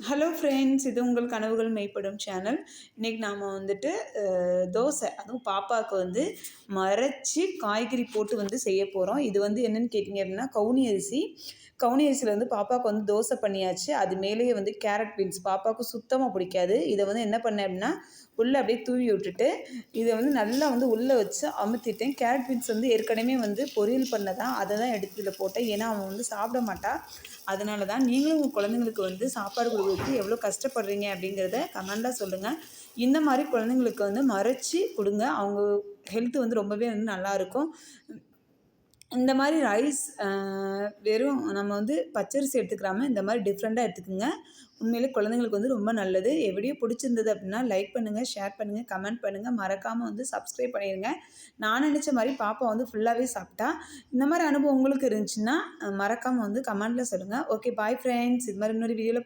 Hello friends இது உங்கள் கனவுகள் மெய்ப்படும் சேனல் இன்றைக்கி நாம் வந்துட்டு தோசை அதுவும் பாப்பாவுக்கு வந்து மறைச்சி காய்கறி போட்டு வந்து செய்ய போகிறோம் இது வந்து என்னென்னு கேட்டிங்க அப்படின்னா கவுனி அரிசி. கவுனி அரிசியில் வந்து பாப்பாவுக்கு வந்து தோசை பண்ணியாச்சு. அது மேலேயே வந்து கேரட் பீன்ஸ் பாப்பாவுக்கு சுத்தமாக பிடிக்காது. இதை வந்து என்ன பண்ணேன் அப்படின்னா உள்ளே அப்படியே தூவி விட்டுட்டு இதை வந்து நல்லா வந்து உள்ளே வச்சு அமுத்திட்டேன். கேரட் பீன்ஸ் வந்து ஏற்கனவே வந்து பொரியல் பண்ண தான் அதை தான் எடுத்து இதில் போட்டேன். ஏன்னா அவன் வந்து சாப்பிட மாட்டா. அதனால தான் நீங்களும் உங்கள் குழந்தைங்களுக்கு வந்து சாப்பாடு வச்சு எவ்வளோ கஷ்டப்படுறீங்க அப்படிங்கிறத கமெண்டாக சொல்லுங்கள் இந்த மாதிரி குழந்தைங்களுக்கு வந்து மறைச்சி கொடுங்க. அவங்க ஹெல்த் வந்து ரொம்பவே வந்து நல்லாயிருக்கும் இந்த மாதிரி ரைஸ் வெறும் நம்ம வந்து பச்சரிசி எடுத்துக்கிறாம இந்த மாதிரி டிஃப்ரெண்ட்டாக எடுத்துக்கோங்க. உண்மையிலே குழந்தைங்களுக்கு வந்து ரொம்ப நல்லது. எப்படியோ பிடிச்சிருந்தது அப்படின்னா லைக் பண்ணுங்கள் ஷேர் பண்ணுங்கள் கமெண்ட் பண்ணுங்கள் மறக்காமல் வந்து சப்ஸ்கிரைப் பண்ணிடுங்க நான் நினச்ச மாதிரி பாப்பா வந்து ஃபுல்லாகவே சாப்பிட்டா. இந்த மாதிரி அனுபவம் உங்களுக்கு இருந்துச்சுன்னா மறக்காமல் வந்து கமெண்ட்டில் சொல்லுங்கள் ஓகே பாய் ஃப்ரெண்ட்ஸ் இது மாதிரி இன்னொரு வீடியோவில்